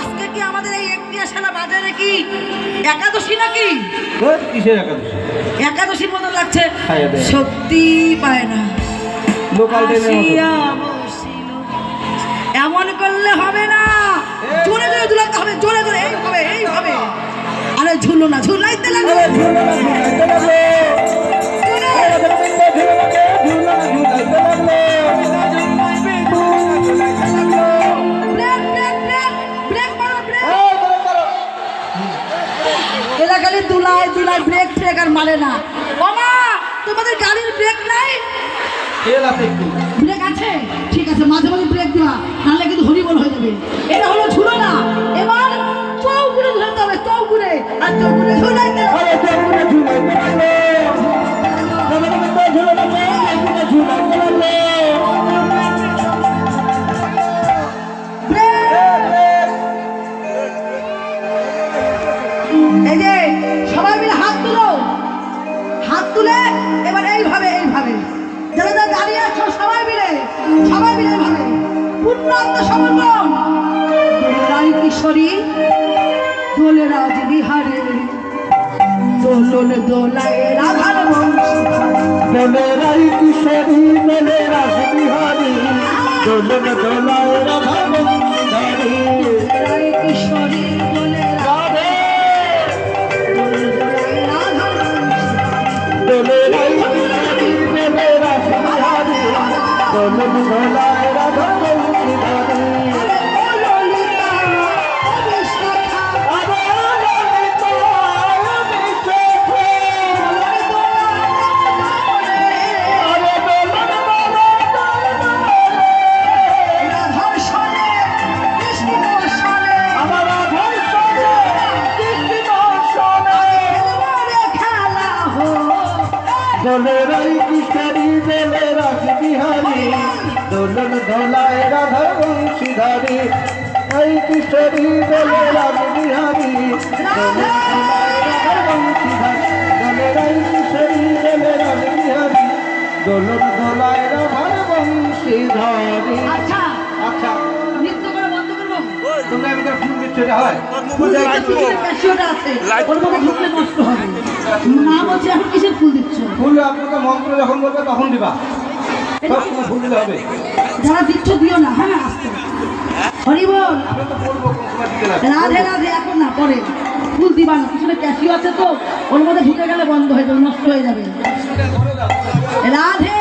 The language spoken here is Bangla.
আজকে কি আমাদের এই একটিয়া সারা বাজারে কি একাদশী নাকি? কিসের একাদশী? একাদশীর মতো লাগছে। সত্যি পায় না। লোকাল এমন করলে হবে না। জোরে জোরে দুলাতে হবে জোরে জোরে এই হবে এই হবে আরে ঝুলো না ঝুলাইতে লাগবে। এরা খালি দুলায় দুলায় ব্রেক ব্রেক আর মারে না। ওমা তোমাদের গাড়ির ব্রেক নাই? ব্রেক আছে? ঠিক আছে মাঝে মাঝে ব্রেক দেওয়া নাহলে কিন্তু হরিবল হয়ে যাবে। এটা হলো ছুড়ো না এবার চৌকুরে ধরতে হবে চৌকুরে আর চৌকুরে এবার এইভাবে এইভাবে। যারা যারা দাঁড়িয়ে আছো সবাই মিলে সবাই মিলে এইভাবে। পূর্ণান্ত সমর্পণ। রাই কিশোরী দোলে রাজ বিহারে দোলন দোলায় রাধার বংশী। দোলে রাই কিশোরী, দোলে রাস বিহারী, দোলন দোলায় রাধা বংশীধারী। দোলন দোলায় রাধা বংশীধারী। দোলে রাই কিশোরী দোলে রাস বিহারী দোলন দোলায় রাধা বংশীধারী। এই কিশোরী দোলে রাস বিহারী দোলন দোলায় রাধা বংশীধারী। দোলে রাই কিশোরী দোলে রাস বিহারী দোলন দোলায় রাধার বংশীধারী। আচ্ছা। আচ্ছা। নৃত্য করে বন্ধ করব? তোমরা হয়। বলছি এখন কিসের ফুল দিচ্ছ? ফুল আপনাকে মন্ত্র যখন বলবে তখন দিবা। ফুল দিলে হবে। যারা দিচ্ছ দিও না। হ্যাঁ আস্তে। হরি বল। আমি তো বলব কোন সময় দিতে লাগবে রাধে রাধে এখন না পরে। ফুল দিবা না। পিছনে ক্যাশিও আছে তো। ওর মধ্যে ঢুকে গেলে বন্ধ হয়ে যাবে নষ্ট হয়ে যাবে। রাধে।